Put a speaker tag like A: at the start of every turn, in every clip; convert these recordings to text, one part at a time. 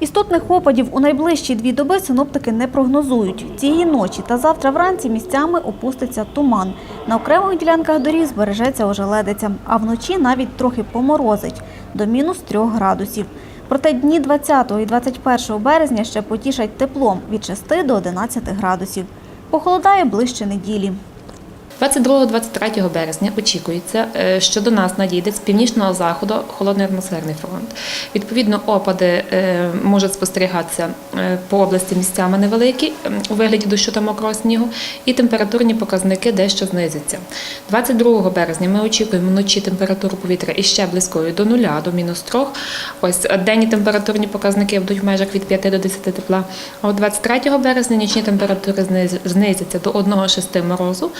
A: Істотних опадів у найближчі дві доби синоптики не прогнозують. Цієї ночі та завтра вранці місцями опуститься туман. На окремих ділянках доріг збережеться ожеледиця, а вночі навіть трохи поморозить – до мінус 3 градусів. Проте дні 20 і 21 березня ще потішать теплом від 6 до 11 градусів. Похолодає ближче неділі.
B: 22-23 березня очікується, е, що до нас надійде з північного заходу холодний атмосферний фронт. Відповідно, опади е, можуть спостерігатися е, по області місцями невеликі у вигляді дощу та мокрого снігу, і температурні показники дещо знизяться. 22 березня ми очікуємо вночі температуру повітря іще близькою до нуля, до мінус 3. Ось денні температурні показники будуть в межах від 5 до 10 тепла. А от 23 березня нічні температури знизяться до 1-6 морозу.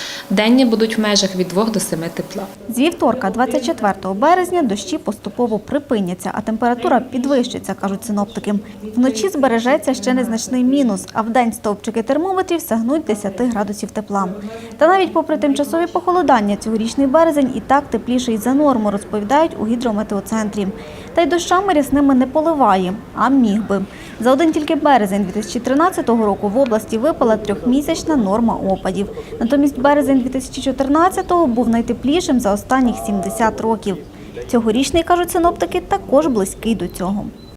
B: Денні будуть в межах від 2 до 7 тепла.
A: З вівторка, 24 березня, дощі поступово припиняться, а температура підвищиться, кажуть синоптики. Вночі збережеться ще незначний мінус, а вдень стовпчики термометрів сягнуть 10 градусів тепла. Та навіть попри тимчасові похолодання, цьогорічний березень і так тепліший за норму, розповідають у гідрометеоцентрі. Та й дощами рясними не поливає, а міг би. За один тільки березень 2013 року в області випала трьохмісячна норма опадів. Натомість березень 2014 був найтеплішим за останніх 70 років. Цьогорічний, кажуть синоптики, також близький до цього.